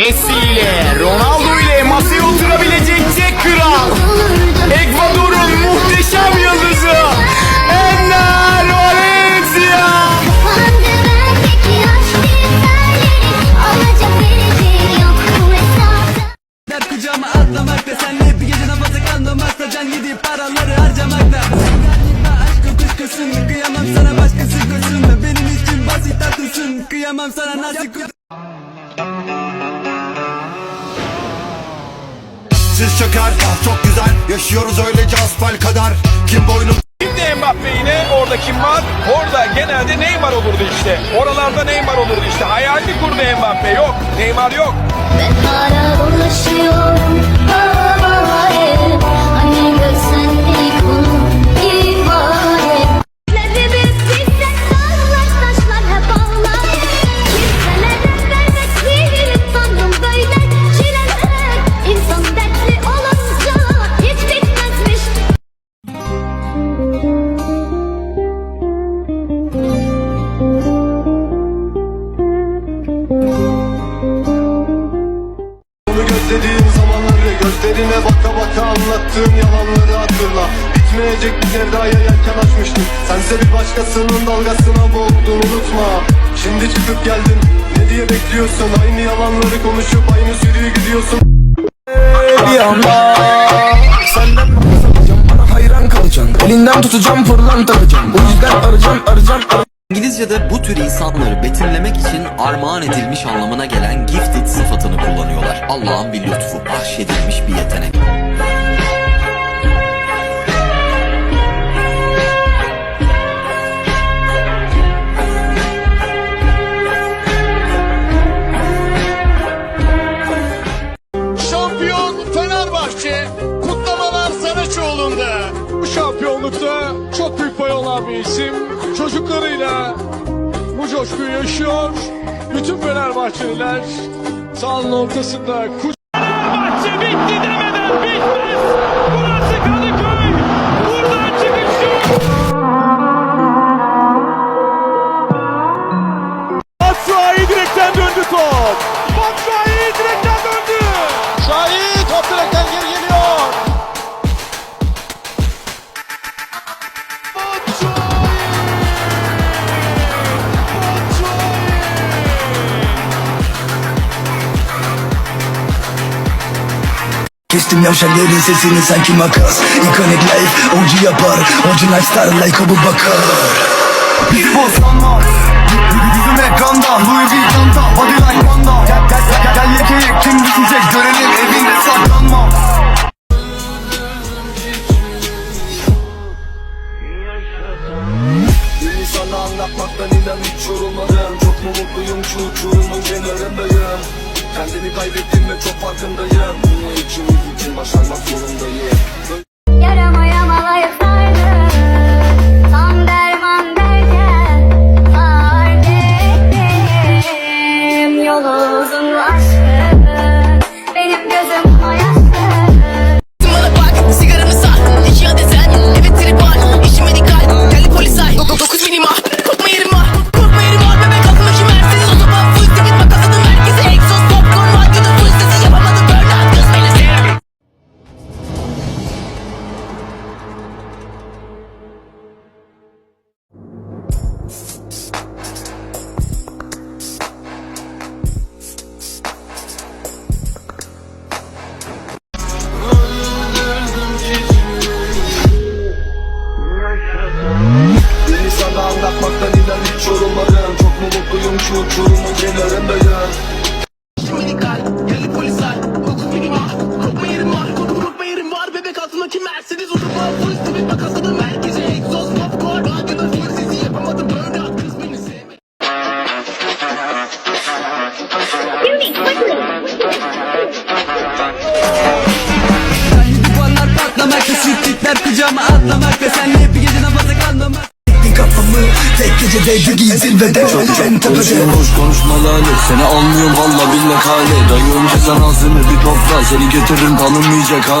Esse é... Siz çöker çok güzel Yaşıyoruz öylece asfal kadar Kim boynum Şimdi Mbappe yine orada kim var? Orada genelde Neymar olurdu işte. Oralarda Neymar olurdu işte. Hayalini kurdu Mbappe. Yok. Neymar yok. Ben hala Gözlediğim zamanları Gözlerine baka baka anlattığım yalanları hatırla. Bitmeyecek bir sevdaya yelken açmıştım Sense bir başkasının dalgasına boğuldun unutma. Şimdi çıkıp geldin ne diye bekliyorsun? Aynı yalanları konuşup aynı sürüyü gidiyorsun. Bir anda Senden alacağım bana hayran kalacaksın. Elinden tutacağım fırlan takacağım Bu yüzden arayacağım arayacağım İngilizce'de bu tür insanları betimlemek için armağan edilmiş anlamına gelen gifted sıfatını kullanıyorlar. Allah'ın bir lütfu, bahşedilmiş bir yetenek. Şampiyon Fenerbahçe. Şampiyonlukta çok büyük pay olan bir isim. Çocuklarıyla bu coşkuyu yaşıyor. Bütün Fenerbahçeliler sahanın ortasında kuş Maçı bitti demeden Kestim yavşakların sesini sanki makas. Ikonik life OG yapar. Orijinal star like Abu Bakar. Pitbull sanmaz Yüzüm ekranda. Louis V. Çanta Body like panda Gel gel gel gel yekeyi Kim düşecek görelim evinde saklanma. Sana anlatmaktan inan hiç yorulmadım. Çok mu mutluyum? Şu uçurumun kenarındayım. Kendimi kaybettim ve çok farkındayım. Bunu için başarmak zorundayım Sevmiyor Sanki duvarlar patlamakta Sürtükler kucağıma atlamakta Senle bir gecede bir zirvede En tepede Boş konuşmalar Seni anlıyorum valla bilmek hali Dayı önce sen ağzını bir topla Seni getiririm tanınmayacak ha